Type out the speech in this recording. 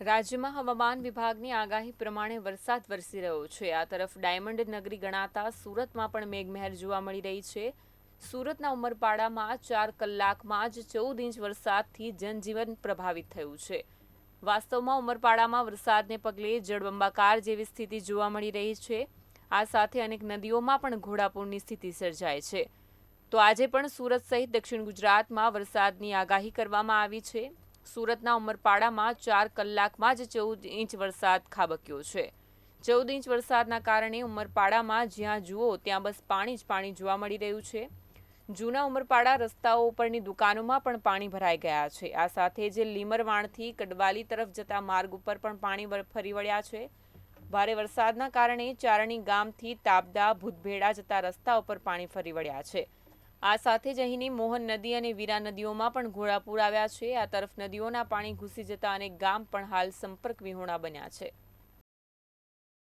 રાજ્યમાં હવામાન વિભાગની આગાહી પ્રમાણે વરસાદ વરસી રહ્યો છે. આ તરફ ડાયમંડ નગરી ગણાતા સુરતમાં પણ મેઘમહેર જોવા મળી રહી છે. સુરતના ઉમરપાડામાં ચાર કલાકમાં જ ચૌદ ઇંચ વરસાદથી જનજીવન પ્રભાવિત થયું છે. વાસ્તવમાં ઉમરપાડામાં વરસાદને પગલે જળબંબાકાર જેવી સ્થિતિ જોવા મળી રહી છે. આ સાથે અનેક નદીઓમાં પણ ઘોડાપૂરની સ્થિતિ સર્જાય છે. તો આજે પણ સુરત સહિત દક્ષિણ ગુજરાતમાં વરસાદની આગાહી કરવામાં આવી છે. સુરતના ઉમરપાડામાં ચાર કલાકમાં જ ચૌદ ઇંચ વરસાદ ખાબક્યો છે. ચૌદ ઇંચ વરસાદના કારણે ઉમરપાડામાં જ્યાં જુઓ ત્યાં બસ પાણી જ પાણી જોવા મળી રહ્યું છે. જૂના ઉમરપાડા રસ્તાઓ ઉપરની દુકાનોમાં પણ પાણી ભરાઈ ગયા છે. આ સાથે જે લીમરવાણથી કડવાલી તરફ જતા માર્ગ ઉપર પણ પાણી ફરી વળ્યા છે. ભારે વરસાદના કારણે ચારણી ગામથી તાબદા ભૂતભેડા જતા રસ્તા ઉપર પાણી ફરી વળ્યા છે. આ સાથે જ અહીંની મોહન નદી અને વીરા નદીઓમાં પણ ઘોડાપૂર આવ્યા છે. આ તરફ નદીઓના પાણી ઘૂસી જતા અનેક ગામ પણ હાલ સંપર્ક વિહોણા બન્યા છે.